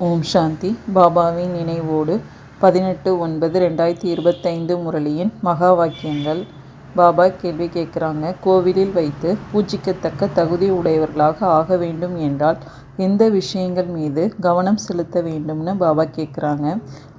ஓம் சாந்தி. பாபாவின் நினைவோடு பதினெட்டு ஒன்பது ரெண்டாயிரத்தி இருபத்தைந்து முரளியின் மகா வாக்கியங்கள். பாபா கேள்வி கேட்குறாங்க கோவிலில் வைத்து பூஜிக்கத்தக்க தகுதி உடையவர்களாக ஆக வேண்டும் என்றால் எந்த விஷயங்கள் மீது கவனம் செலுத்த வேண்டும்னு பாபா கேட்குறாங்க.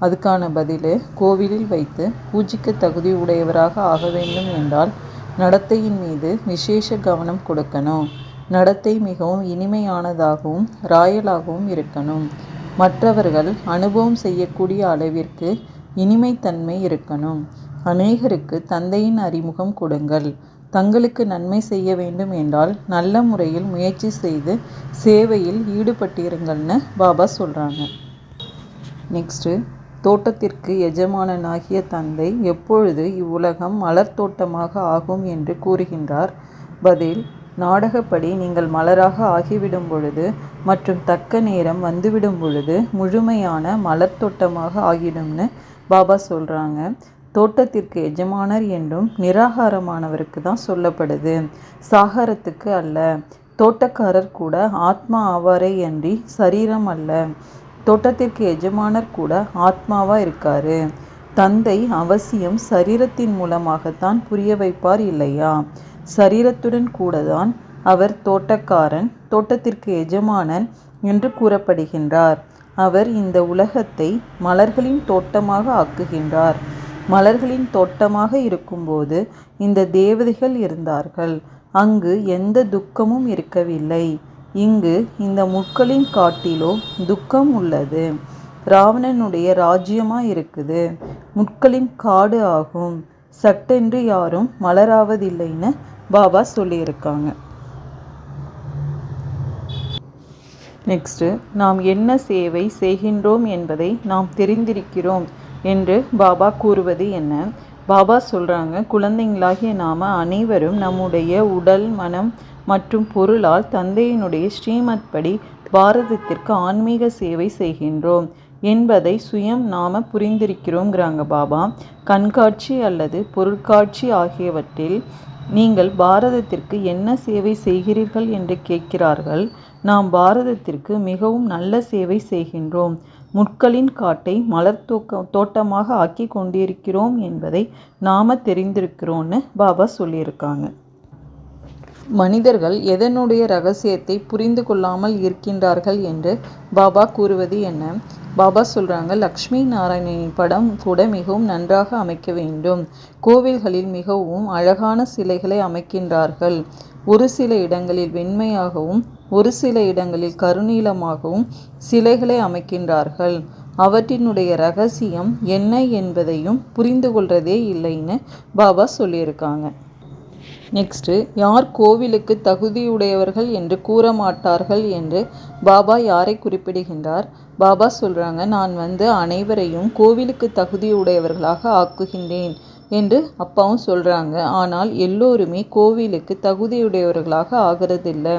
அதுக்கான பதில் கோவிலில் வைத்து பூஜிக்க தகுதி உடையவராக ஆக வேண்டும் என்றால் நடத்தையின் மீது விசேஷ கவனம் கொடுக்கணும். நடத்தை மிகவும் இனிமையானதாகவும் ராயலாகவும் இருக்கணும். மற்றவர்கள் அனுபவம் செய்யக்கூடிய அளவிற்கு இனிமைத்தன்மை இருக்கணும். அநேகருக்கு தந்தையின் அறிமுகம் கொடுங்கள். தங்களுக்கு நன்மை செய்ய வேண்டும் என்றால் நல்ல முறையில் முயற்சி செய்து சேவையில் ஈடுபட்டிருங்கள்னு பாபா சொல்கிறாங்க நெக்ஸ்ட்டு தோட்டத்திற்கு எஜமானனாகிய தந்தை எப்பொழுது இவ்வுலகம் மலர் தோட்டமாக ஆகும் என்று கூறுகின்றார்? பதில் நாடகப்படி நீங்கள் மலராக ஆகிவிடும் பொழுது மற்றும் தக்க நேரம் வந்துவிடும் பொழுது முழுமையான மலர் தோட்டமாக ஆகிடும்னு பாபா சொல்கிறாங்க தோட்டத்திற்கு எஜமானர் என்றும் நிராகாரமானவருக்கு தான் சொல்லப்படுது. சாகரத்துக்கு அல்ல. தோட்டக்காரர் கூட ஆத்மா ஆவாரே அன்றி சரீரம் அல்ல. தோட்டத்திற்கு எஜமானர் கூட ஆத்மாவாக இருக்காரு. தந்தை அவசியம் சரீரத்தின் மூலமாகத்தான் புரிய வைப்பார் இல்லையா? சரீரத்துடன் கூடதான் அவர் தோட்டக்காரன் தோட்டத்திற்கு எஜமானன் என்று கூறப்படுகின்றார். அவர் இந்த உலகத்தை மலர்களின் தோட்டமாக ஆக்குகின்றார். மலர்களின் தோட்டமாக இருக்கும்போது இந்த தேவதைகள் இருந்தார்கள். அங்கு எந்த துக்கமும் இருக்கவில்லை. இங்கு இந்த முட்களின் காட்டிலோ துக்கம் உள்ளது. ராவணனுடைய ராஜ்யமாக இருக்குது முட்களின் காடு ஆகும். சட்டென்று யாரும் மலராவதில்லைன்னு பாபா சொல்லியிருக்காங்க. நெக்ஸ்ட்டு நாம் என்ன சேவை செய்கின்றோம் என்பதை நாம் தெரிந்திருக்கிறோம் என்று பாபா கூறுவது என்ன? பாபா சொல்கிறாங்க குழந்தைங்களாகிய நாம் அனைவரும் நம்முடைய உடல் மனம் மற்றும் பொருளால் தந்தையினுடைய ஸ்ரீமத் படி பாரதத்திற்கு ஆன்மீக சேவை செய்கின்றோம். என்பதை சுயம் நாம புரிந்திருக்கிறோங்கிறாங்க பாபா. கண்காட்சி அல்லது பொருட்காட்சி ஆகியவற்றில் நீங்கள் பாரதத்திற்கு என்ன சேவை செய்கிறீர்கள் என்று கேட்கிறார்கள். நாம் பாரதத்திற்கு மிகவும் நல்ல சேவை செய்கின்றோம். முட்களின் காட்டை மலர் தோக்க தோட்டமாக ஆக்கி கொண்டிருக்கிறோம் என்பதை நாம் தெரிந்திருக்கிறோன்னு பாபா சொல்லியிருக்காங்க. மனிதர்கள் எதனுடைய ரகசியத்தை புரிந்து கொள்ளாமல் இருக்கின்றார்கள் என்று பாபா கூறுவது என்ன? பாபா சொல்கிறாங்க லக்ஷ்மி நாராயணனின் படம் கூட மிகவும் நன்றாக அமைக்க வேண்டும். கோவில்களில் மிகவும் அழகான சிலைகளை அமைக்கின்றார்கள். ஒரு சில இடங்களில் வெண்மையாகவும் ஒரு சில இடங்களில் கருநீளமாகவும் சிலைகளை அமைக்கின்றார்கள். அவற்றினுடைய ரகசியம் என்ன என்பதையும் புரிந்து கொள்றதே இல்லைன்னு பாபா சொல்லியிருக்காங்க. நெக்ஸ்ட்டு யார் கோவிலுக்கு தகுதியுடையவர்கள் என்று கூற மாட்டார்கள் என்று பாபா யாரை குறிப்பிடுகின்றார்? பாபா சொல்கிறாங்க நான் வந்து அனைவரையும் கோவிலுக்கு தகுதியுடையவர்களாக ஆக்குகின்றேன் என்று அப்பாவும் சொல்கிறாங்க ஆனால் எல்லோருமே கோவிலுக்கு தகுதியுடையவர்களாக ஆகிறதில்லை.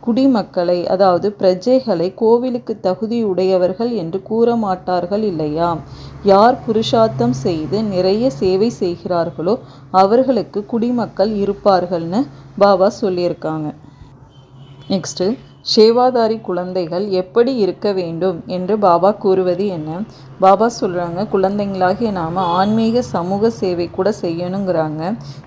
குடிமக்களை அதாவது பிரஜைகளை கோவிலுக்கு தகுதியுடையவர்கள் என்று கூற மாட்டார்கள் இல்லையா? யார் புருஷார்த்தம் செய்து நிறைய சேவை செய்கிறார்களோ அவர்களுக்கு குடிமக்கள் இருப்பார்கள்னு பாபா சொல்லியிருக்காங்க. நெக்ஸ்ட்டு சேவாதாரி குழந்தைகள் எப்படி இருக்க வேண்டும் என்று பாபா கூறுவது என்ன? பாபா சொல்கிறாங்க குழந்தைங்களாகிய நாம் ஆன்மீக சமூக சேவை கூட செய்யணுங்கிறாங்க.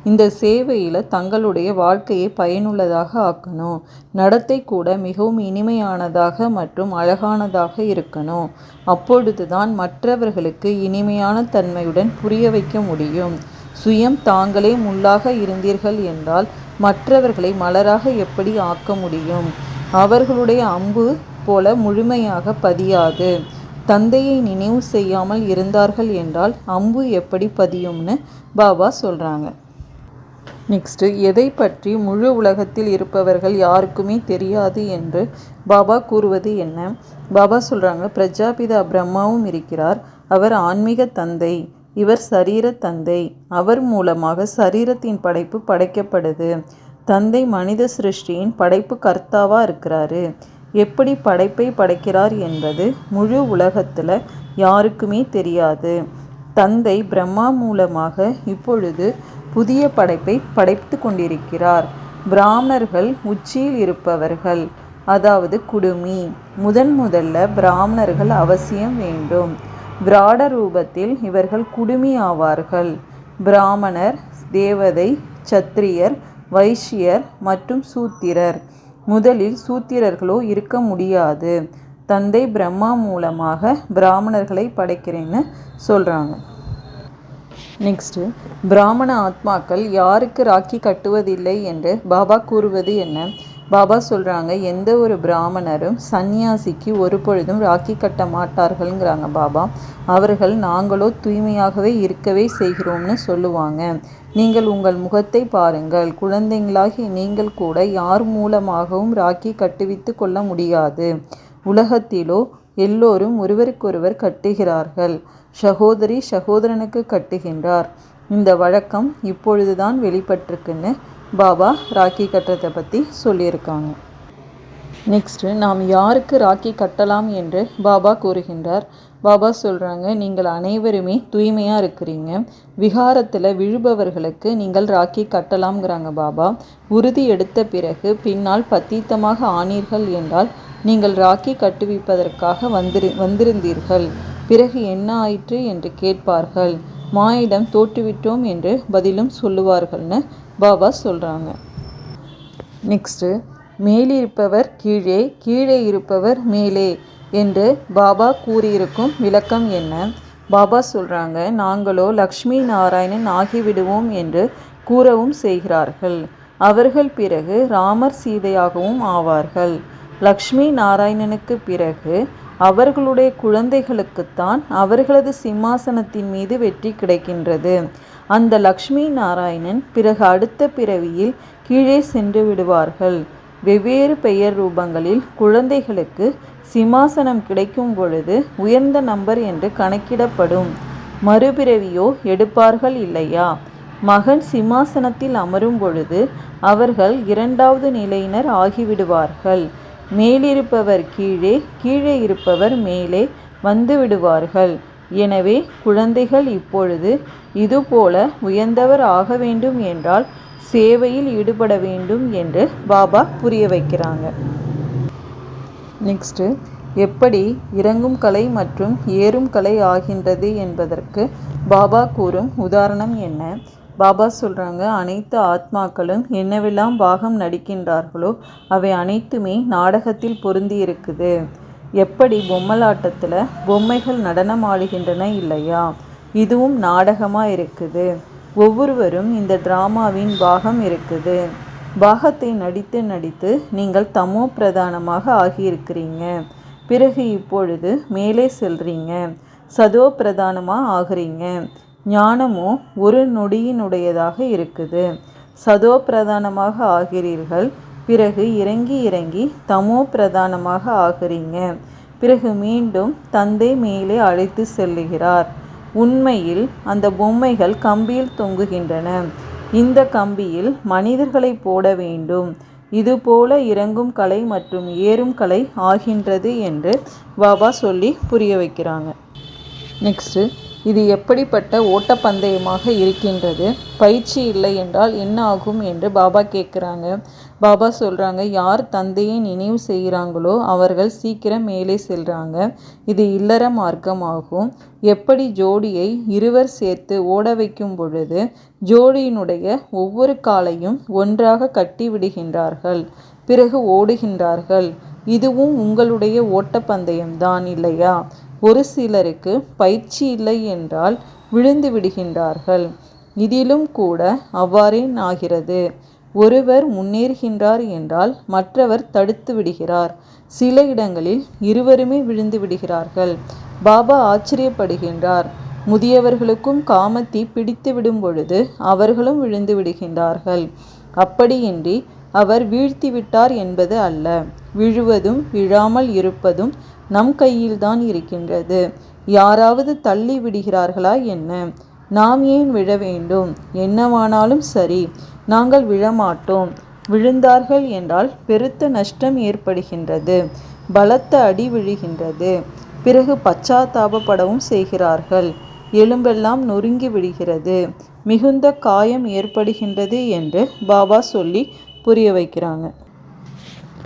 இந்த சேவையில் தங்களுடைய வாழ்க்கையை பயனுள்ளதாக ஆக்கணும். நடத்தை கூட மிகவும் இனிமையானதாக மற்றும் அழகானதாக இருக்கணும். அப்பொழுது தான் மற்றவர்களுக்கு இனிமையான தன்மையுடன் புரிய வைக்க முடியும். சுயம் தாங்களே முள்ளாக இருந்தீர்கள் என்றால் மற்றவர்களை மலராக எப்படி ஆக்க முடியும்? அவர்களுடைய அம்பு போல முழுமையாக பதியாது. தந்தையை நினைவு செய்யாமல் இருந்தார்கள் என்றால் அம்பு எப்படி பதியும்னு பாபா சொல்கிறாங்க நெக்ஸ்ட்டு எதை பற்றி முழு உலகத்தில் இருப்பவர்கள் யாருக்குமே தெரியாது என்று பாபா கூறுவது என்ன? பாபா சொல்கிறாங்க பிரஜாபிதா பிரம்மாவும் இருக்கிறார். அவர் ஆன்மீக தந்தை. இவர் சரீர தந்தை. அவர் மூலமாக சரீரத்தின் படைப்பு படைக்கப்படுது. தந்தை மனித சிருஷ்டியின் படைப்பு கர்த்தாவாக இருக்கிறாரு. எப்படி படைப்பை படைக்கிறார் என்பது முழு உலகத்தில் யாருக்குமே தெரியாது. தந்தை பிரம்மா மூலமாக இப்பொழுது புதிய படைப்பை படைத்து கொண்டிருக்கிறார். பிராமணர்கள் உச்சியில் இருப்பவர்கள் அதாவது குடுமி. முதன் முதல்ல பிராமணர்கள் அவசியம் வேண்டும். விராட ரூபத்தில் இவர்கள் குடுமி ஆவார்கள். பிராமணர் தேவதை சத்திரியர் வைஷ்யர் மற்றும் சூத்திரர். முதலில் சூத்திரர்களோ இருக்க முடியாது. தந்தை பிரம்மா மூலமாக பிராமணர்களை படைக்கிறேன்னு சொல்கிறாங்க நெக்ஸ்ட்டு பிராமண ஆத்மாக்கள் யாருக்கு ராக்கி கட்டுவதில்லை என்று பாபா கூறுவது என்ன? பாபா சொல்கிறாங்க எந்த ஒரு பிராமணரும் சந்நியாசிக்கு ஒரு பொழுதும் ராக்கி கட்ட மாட்டார்கள்ங்கிறாங்க பாபா. அவர்கள் நாங்களோ தூய்மையாகவே இருக்கவே செய்கிறோம்னு சொல்லுவாங்க. நீங்கள் உங்கள் முகத்தை பாருங்கள். குழந்தைங்களாகி நீங்கள் கூட யார் மூலமாகவும் ராக்கி கட்டுவித்து கொள்ள முடியாது. உலகத்திலோ எல்லோரும் ஒருவருக்கொருவர் கட்டுகிறார்கள். சகோதரி சகோதரனுக்கு கட்டுகின்றார். இந்த வழக்கம் இப்பொழுதுதான் வெளிப்பட்டிருக்குன்னு பாபா ராக்கி கட்டுறதை பற்றி சொல்லியிருக்காங்க. நெக்ஸ்ட்டு நாம் யாருக்கு ராக்கி கட்டலாம் என்று பாபா கூறுகின்றார். பாபா சொல்கிறாங்க நீங்கள் அனைவருமே தூய்மையாக இருக்கிறீங்க. விகாரத்தில் விழுபவர்களுக்கு நீங்கள் ராக்கி கட்டலாம்ங்கிறாங்க பாபா. உறுதி எடுத்த பிறகு பின்னால் பத்தீத்தமாக ஆனீர்கள் என்றால் நீங்கள் ராக்கி கட்டுவிப்பதற்காக வந்திரு வந்திருந்தீர்கள். பிறகு என்ன ஆயிற்று? என்று கேட்பார்கள். மாயிடம் தோற்றுவிட்டோம் என்று பதிலும் சொல்லுவார்கள்னு பாபா சொல்கிறாங்க நெக்ஸ்ட்டு மேலிருப்பவர் கீழே கீழே இருப்பவர் மேலே என்று பாபா கூறியிருக்கும் விளக்கம் என்ன? பாபா சொல்கிறாங்க நாங்களோ லக்ஷ்மி நாராயணன் ஆகிவிடுவோம் என்று கூறவும் செய்கிறார்கள். அவர்கள் பிறகு ராமர் சீதையாகவும் ஆவார்கள். லக்ஷ்மி நாராயணனுக்கு பிறகு அவர்களுடைய குழந்தைகளுக்குத்தான் அவர்களது சிம்மாசனத்தின் மீது வெற்றி கிடைக்கின்றது. அந்த லக்ஷ்மி நாராயணன் பிறகு அடுத்த பிறவியில் கீழே சென்று விடுவார்கள். வெவ்வேறு பெயர் ரூபங்களில் குழந்தைகளுக்கு சிம்மாசனம் கிடைக்கும் பொழுது உயர்ந்த நம்பர் என்று கணக்கிடப்படும். மறுபிறவியோ எடுப்பார்கள் இல்லையா? மகன் சிம்மாசனத்தில் அமரும் பொழுது அவர்கள் இரண்டாவது நிலையினர் ஆகிவிடுவார்கள். மேலிருப்பவர் கீழே கீழே இருப்பவர் மேலே வந்து விடுவார்கள். எனவே குழந்தைகள் இப்பொழுது இதுபோல உயர்ந்தவர் ஆக வேண்டும் என்றால் சேவையில் ஈடுபட வேண்டும் என்று பாபா புரிய வைக்கிறாங்க. நெக்ஸ்ட்டு எப்படி இறங்கும் கலை மற்றும் ஏறும் கலை ஆகின்றது என்பதற்கு பாபா கூறும் உதாரணம் என்ன? பாபா சொல்கிறாங்க அனைத்து ஆத்மாக்களும் என்னவெல்லாம் பாகம் நடிக்கின்றார்களோ அவை அனைத்துமே நாடகத்தில் பொருந்தி இருக்குது எப்படி பொம்மலாட்டத்தில் பொம்மைகள் நடனம் ஆடுகின்றன இல்லையா? இதுவும் நாடகமாக இருக்குது. ஒவ்வொருவரும் இந்த டிராமாவின் பாகம் இருக்குது. பாகத்தை நடித்து நடித்து நீங்கள் தமோ பிரதானமாக ஆகியிருக்கிறீங்க. பிறகு இப்பொழுது மேலே செல்றீங்க. சதோ பிரதானமாக ஆகிறீங்க. ஞானமோ ஒரு நொடியினுடையதாக இருக்குது. சதோ பிரதானமாக ஆகிறீர்கள். பிறகு இறங்கி இறங்கி தமோ பிரதானமாக ஆகிறீங்க. பிறகு மீண்டும் தந்தை மேலே அழைத்து செல்லுகிறார். உண்மையில் அந்த பொம்மைகள் கம்பியில் தொங்குகின்றன. இந்த கம்பியில் மனிதர்களை போட வேண்டும். இதுபோல இறங்கும் கலை மற்றும் ஏறும் கலை ஆகின்றது என்று பாபா சொல்லி புரிய வைக்கிறாங்க. நெக்ஸ்ட்டு இது எப்படிப்பட்ட ஓட்டப்பந்தயமாக இருக்கின்றது? பயிற்சி இல்லை என்றால் என்ன ஆகும் என்று பாபா கேட்குறாங்க. பாபா சொல்கிறாங்க யார் தந்தையை நினைவு செய்கிறாங்களோ அவர்கள் சீக்கிரம் மேலே செல்கிறாங்க இது இல்லற மார்க்கமாகும். எப்படி ஜோடியை இருவர் சேர்த்து ஓட வைக்கும் பொழுது ஜோடியினுடைய ஒவ்வொரு காலையும் ஒன்றாக கட்டி விடுகின்றார்கள். பிறகு ஓடுகின்றார்கள். இதுவும் உங்களுடைய ஓட்டப்பந்தயம்தான் இல்லையா? ஒரு சிலருக்கு பயிற்சி இல்லை என்றால் விழுந்து விடுகின்றார்கள். இதிலும் கூட அவ்வாறே ஆகிறது ஒருவர் முன்னேறுகின்றார் என்றால் மற்றவர் தடுத்து விடுகிறார். சில இடங்களில் இருவருமே விழுந்து விடுகிறார்கள். பாபா ஆச்சரியப்படுகின்றார். முதியவர்களுக்கும் காமத்தி பிடித்து விடும் பொழுது அவர்களும் விழுந்து விடுகின்றார்கள். அப்படியின்றி அவர் வீழ்த்திவிட்டார் என்பது அல்ல. விழுவதும் விழாமல் இருப்பதும் நம் கையில்தான் இருக்கின்றது. யாராவது தள்ளி விடுகிறார்களா என்ன? நாம் ஏன் விழ வேண்டும்? என்னவானாலும் சரி நாங்கள் விழமாட்டோம். விழுந்தார்கள் என்றால் பெருத்த நஷ்டம் ஏற்படுகின்றது. பலத்த அடி விழுகின்றது. பிறகு பச்சாத்தாபப்படவும் செய்கிறார்கள். எலும்பெல்லாம் நொறுங்கி விடுகிறது. மிகுந்த காயம் ஏற்படுகின்றது என்று பாபா சொல்லி புரிய வைக்கிறாங்க.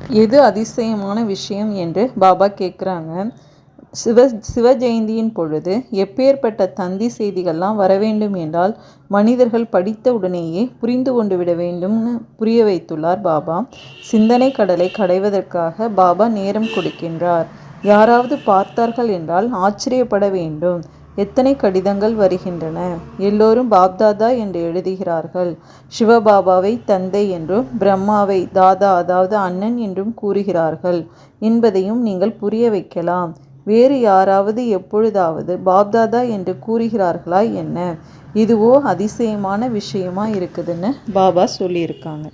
எது அதிசயமான விஷயம் என்று பாபா கேட்குறாங்க. சிவ சிவ ஜெயந்தியின் பொழுது எப்பேற்பட்ட தந்தி செய்திகள்லாம் வர வேண்டும் என்றால் மனிதர்கள் படித்த உடனேயே புரிந்து கொண்டு விட வேண்டும்னு புரிய வைத்துள்ளார் பாபா. சிந்தனை கடலை கடைவதற்காக பாபா நேரம் கொடுக்கின்றார். யாராவது பார்த்தார்கள் என்றால் ஆச்சரியப்பட வேண்டும். எத்தனை கடிதங்கள் வருகின்றன? எல்லோரும் பாப்தாதா என்று எழுதுகிறார்கள். சிவபாபாவை தந்தை என்றும் பிரம்மாவை தாதா அதாவது அண்ணன் என்றும் கூறுகிறார்கள். என்பதையும் நீங்கள் புரிய வைக்கலாம். வேறு யாராவது எப்பொழுதாவது பாப்தாதா என்று கூறுகிறார்களா என்ன? இதுவோ அதிசயமான விஷயமா இருக்குதுன்னு பாபா சொல்லியிருக்காங்க.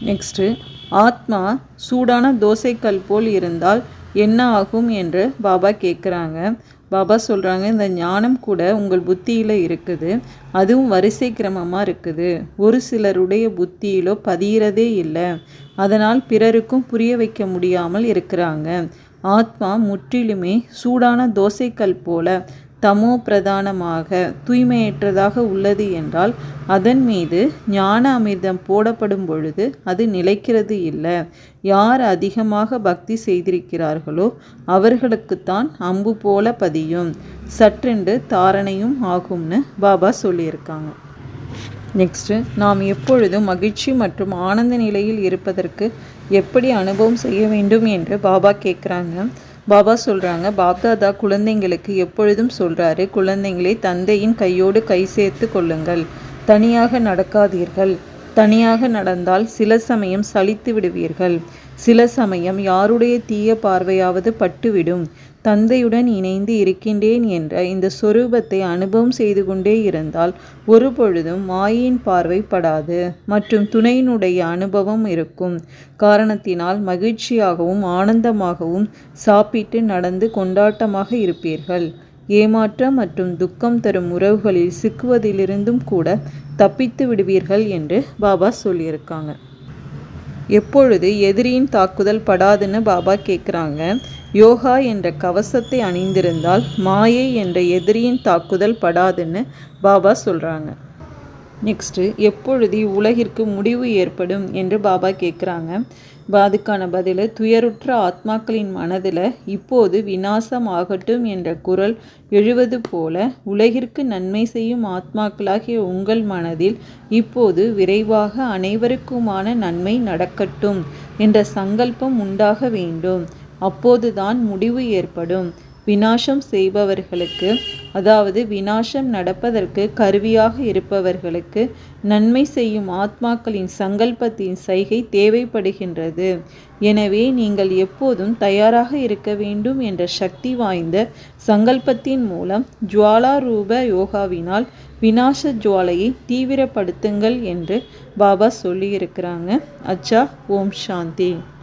நெக்ஸ்ட்டு ஆத்மா சூடான தோசைக்கல் போல் இருந்தால் என்ன ஆகும் என்று பாபா கேட்குறாங்க பாபா சொல்கிறாங்க இந்த ஞானம் கூட உங்கள் புத்தியில் இருக்குது. அதுவும் வரிசை கிரமமாக இருக்குது. ஒரு சிலருடைய புத்தியிலோ பதியிறதே இல்லை. அதனால் பிறருக்கும் புரிய வைக்க முடியாமல் இருக்கிறாங்க. ஆத்மா முற்றிலுமே சூடான தோசைக்கல் போல தமோ பிரதானமாக தூய்மையற்றதாக உள்ளது என்றால் அதன் மீது ஞான அமிர்தம் போடப்படும் பொழுது அது நிலைக்கிறது இல்லை. யார் அதிகமாக பக்தி செய்திருக்கிறார்களோ அவர்களுக்குத்தான் அம்பு போல பதியும். சற்றென்று தாரணையும் ஆகும்னு பாபா சொல்லியிருக்காங்க. நெக்ஸ்ட்டு நாம் எப்பொழுதும் மகிழ்ச்சி மற்றும் ஆனந்த நிலையில் இருப்பதற்கு எப்படி அனுபவம் செய்ய வேண்டும் என்று பாபா கேட்குறாங்க. பாபா சொல்கிறாங்க பாப்தாதா குழந்தைங்களுக்கு எப்பொழுதும் சொல்கிறாரு குழந்தைங்களை தந்தையின் கையோடு கை சேர்த்து கொள்ளுங்கள் தனியாக நடக்காதீர்கள் தனியாக நடந்தால் சில சமயம் சலித்து விடுவீர்கள். சில சமயம் யாருடைய தீய பார்வையாவது பட்டுவிடும். தந்தையுடன் இணைந்து இருக்கின்றேன் என்ற இந்த சொரூபத்தை அனுபவம் செய்து கொண்டே இருந்தால் ஒரு பொழுதும் மாயின் பார்வை படாது மற்றும் துணையினுடைய அனுபவம் இருக்கும். காரணத்தினால் மகிழ்ச்சியாகவும் ஆனந்தமாகவும் சாப்பிட்டு நடந்து கொண்டாட்டமாக இருப்பீர்கள். ஏமாற்றம் மற்றும் துக்கம் தரும் உறவுகளில் சிக்குவதிலிருந்தும் கூட தப்பித்து விடுவீர்கள் என்று பாபா சொல்லியிருக்காங்க. எப்பொழுது எதிரியின் தாக்குதல் படாதுன்னு பாபா கேட்குறாங்க யோகா என்ற கவசத்தை அணிந்திருந்தால் மாயை என்ற எதிரியின் தாக்குதல் படாதுன்னு பாபா சொல்கிறாங்க நெக்ஸ்ட்டு எப்பொழுது உலகிற்கு முடிவு ஏற்படும் என்று பாபா கேட்குறாங்க. அதுக்கான பதில் துயருற்ற ஆத்மாக்களின் மனதில் இப்போது வினாசம் ஆகட்டும் என்ற குரல் எழுவது போல உலகிற்கு நன்மை செய்யும் ஆத்மாக்களாகிய உங்கள் மனதில் இப்போது விரைவாக அனைவருக்குமான நன்மை நடக்கட்டும் என்ற சங்கல்பம் உண்டாக வேண்டும். அப்போதுதான் முடிவு ஏற்படும். வினாசம் செய்பவர்களுக்கு அதாவது வினாசம் நடப்பதற்கு கருவியாக இருப்பவர்களுக்கு நன்மை செய்யும் ஆத்மாக்களின் சங்கல்பத்தின் சைகை தேவைப்படுகின்றது. எனவே நீங்கள் எப்போதும் தயாராக இருக்க வேண்டும் என்ற சக்தி வாய்ந்த சங்கல்பத்தின் மூலம் ஜுவாலா ரூப யோகாவினால் வினாச ஜுவாலையை தீவிரப்படுத்துங்கள் என்று பாபா சொல்லியிருக்கிறாங்க. அச்சா ஓம் சாந்தி.